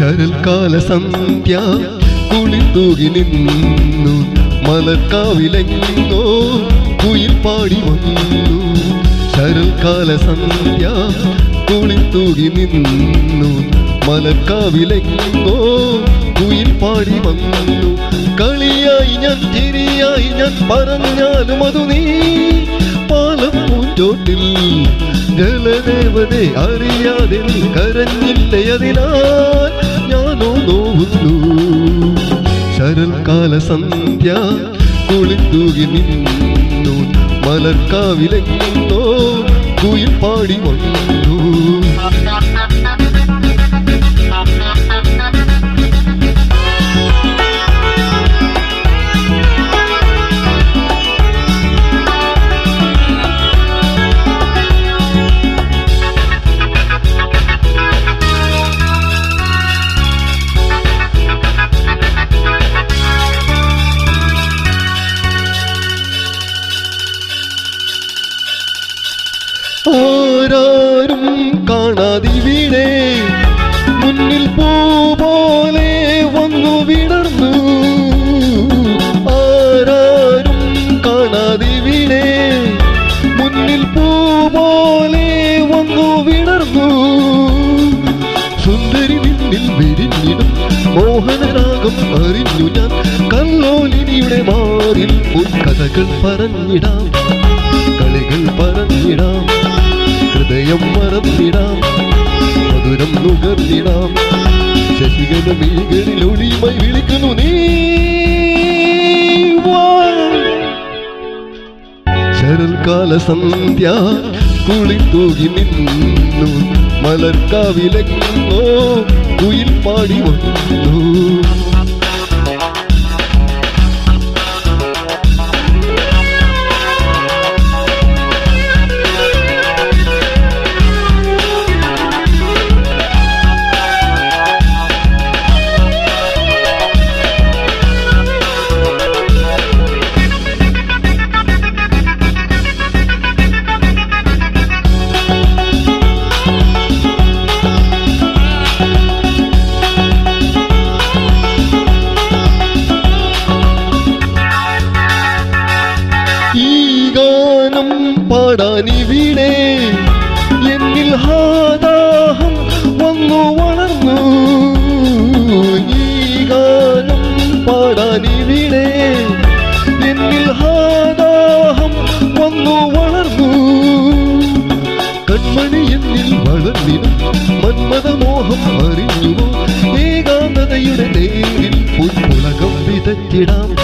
ശരൽക്കാല സന്ധ്യ കുളിത്തൂകി നിന്നു. മലക്കാവിലെങ്ങോ കുയിൽ പാടി വന്നു. ശരൽക്കാല സന്ധ്യ കുളിത്തൂകി നിന്നു. മലക്കാവിലെങ്ങോ കുയിൽ പാടി വന്നു. കളിയായി ഞാൻ ചിരിയായി ഞാൻ പറഞ്ഞാലും അതു നീ. പാലം പൂഞ്ചോട്ടിൽ ജലദേവതെ അറിയാതെ നീ കരഞ്ഞില്ലേ അതിനാൽ ഞാനോ ശരൽകാല സന്ധ്യ കുളിത്തൂകി നിന്നു. മലർക്കാവിലെങ്ങോ കുയിൽ പാടി വന്നു. ആരാരും കാണാതിവിടെ. മുന്നിൽ പോ പോലെ വന്നു വിടർന്നു. ആരാരും കാണാതിവിടെ. മുന്നിൽ പോ പോലെ വന്നു വിടർന്നു. സുന്ദരി നിന്നിൽ വിരിഞ്ഞിടും മോഹനരാഗം അറിഞ്ഞു ഞാൻ. കല്ലോലിനിയുടെ മാറിൽ കഥകൾ പറഞ്ഞിടാം. ഹൃദയം മറന്നിടാം. മധുരം നുകർന്നിടാം. ശശികല മിഴികളിൽ ഒളിയുമായി വിളിക്കുന്നു നീ ശരൽകാല സന്ധ്യ കുളിത്തൂകി നിന്നു. മലർക്കാവിലെങ്ങോ കുയിൽ പാടി വന്നു. പാടാനിവിടെ. എന്നിൽ ഹാദാഹം വന്നു വളർന്നു. ഈ ഗാനം പാടാനിവിടെ. എന്നിൽ ഹാദാഹം വന്നു വളർന്നു. കൺമണി എന്നിൽ വളർന്നിടും മന്മതമോഹം അറിഞ്ഞുവോ ഏകാന്തതയുടെ നേരിൽ പുൽപ്പുളകം വിതച്ചിടാം